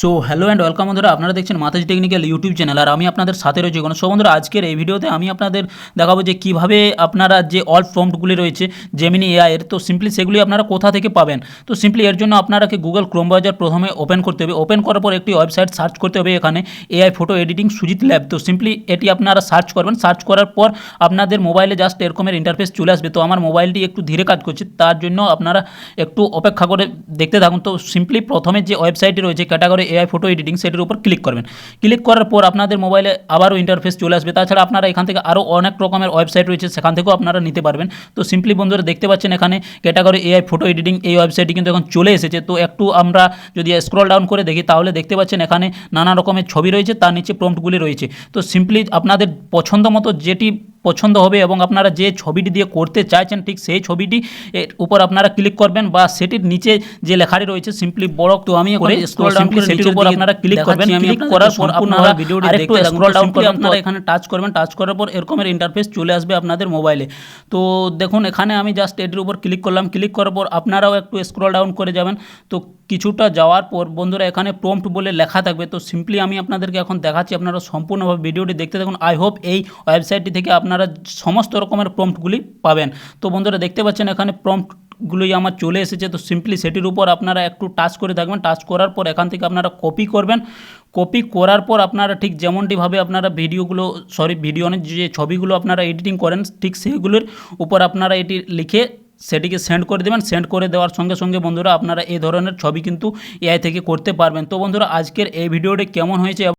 So hello and welcome বন্ধুরা। আপনারা দেখছেন মাতাজি টেকনিক্যাল ইউটিউব চ্যানেল আর আমি আপনাদের সাথে রয়েছে কোনো সো বন্ধুরা, আজকের এই ভিডিওতে আমি আপনাদের দেখাবো যে কীভাবে আপনারা যে অল প্রম্পটগুলি রয়েছে জেমিনি এআই এর, তো সিম্পলি সেগুলি আপনারা কোথা থেকে পাবেন? তো সিম্পলি এর জন্য আপনারাকে গুগল ক্রোম ব্রাউজার প্রথমে ওপেন করতে হবে। ওপেন করার পর একটি ওয়েবসাইট সার্চ করতে হবে এখানে AI photo editing Sujit lab তো সিম্পলি এটি আপনারা সার্চ করবেন। সার্চ করার পর আপনাদের মোবাইলে জাস্ট এরকমের ইন্টারফেস চলে আসবে। তো আমার মোবাইলটি একটু ধীরে কাজ করছে, তার জন্য আপনারা একটু অপেক্ষা করে দেখতে থাকুন। তো সিম্পলি প্রথমে যে ওয়েবসাইটটি রয়েছে ক্যাটাগরি এআই ফটো এডিটিং সেটির উপর ক্লিক করবেন। ক্লিক করার পর আপনাদের মোবাইলে আবারও ইন্টারফেস চলে আসবে। তাছাড়া আপনারা এখান থেকে আরও অনেক রকমের ওয়েবসাইট রয়েছে, সেখান থেকেও আপনারা নিতে পারবেন। তো সিম্পলি বন্ধুরা দেখতে পাচ্ছেন এখানে ক্যাটাগরি এআই ফটো এডিটিং এই ওয়েবসাইটটি কিন্তু এখন চলে এসেছে। তো একটু আমরা যদি স্ক্রল ডাউন করে দেখি, তাহলে দেখতে পাচ্ছেন এখানে নানা রকমের ছবি রয়েছে, তার নিচে প্রম্পটগুলি রয়েছে। তো সিম্পলি আপনাদের পছন্দ মতো যেটি পছন্দ হবে এবং আপনারা যে ছবিটি দিয়ে করতে চাইছেন ঠিক সেই ছবিটি এর উপর আপনারা ক্লিক করবেন বা সেটির নিচে যে লেখাটি রয়েছে সিম্পলি বড় তো আমি করে স্ক্রল ডাউন করে সেটির উপর আপনারা ক্লিক করবেন। ক্লিক করার পর আপনারা ভিডিওটি আরেকটু স্ক্রল ডাউন করে আপনারা এখানে টাচ করবেন টাচ করার পর এরকমের ইন্টারফেস চলে আসবে আপনাদের মোবাইলে তো দেখুন এখানে আমি জাস্ট এটির উপর ক্লিক করলাম। ক্লিক করার পর আপনারাও একটু স্ক্রল ডাউন করে যাবেন। তো কিছুটা যাওয়ার পর বন্ধুরা এখানে প্রম্পট বলে লেখা থাকবে। তো সিম্পলি আমি আপনাদেরকে এখন দেখাচ্ছি, আপনারা সম্পূর্ণভাবে ভিডিওটি দেখতে থাকুন। আই হোপ এই ওয়েবসাইটটি থেকে আপনারা সমস্ত রকমের প্রম্পটগুলি পাবেন। তো বন্ধুরা দেখতে পাচ্ছেন এখানে প্রম্পটগুলোই আমার চলে এসেছে। তো সিম্পলি সেটির উপর আপনারা একটু টাচ করে থাকবেন। টাচ করার পর এখান থেকে আপনারা কপি করবেন। কপি করার পর আপনারা ঠিক যেমনটিভাবে আপনারা ভিডিওগুলো সরি ভিডিও যে ছবিগুলো আপনারা এডিটিং করেন, ঠিক সেইগুলোর উপর আপনারা এটি লিখে সেটিকে সেন্ড করে দেবেন। সেন্ড করে দেওয়ার সঙ্গে সঙ্গে বন্ধুরা আপনারা এই ধরনের ছবি কিন্তু এআই থেকে করতে পারবেন। তো বন্ধুরা, আজকের এই ভিডিওটি কেমন হয়েছে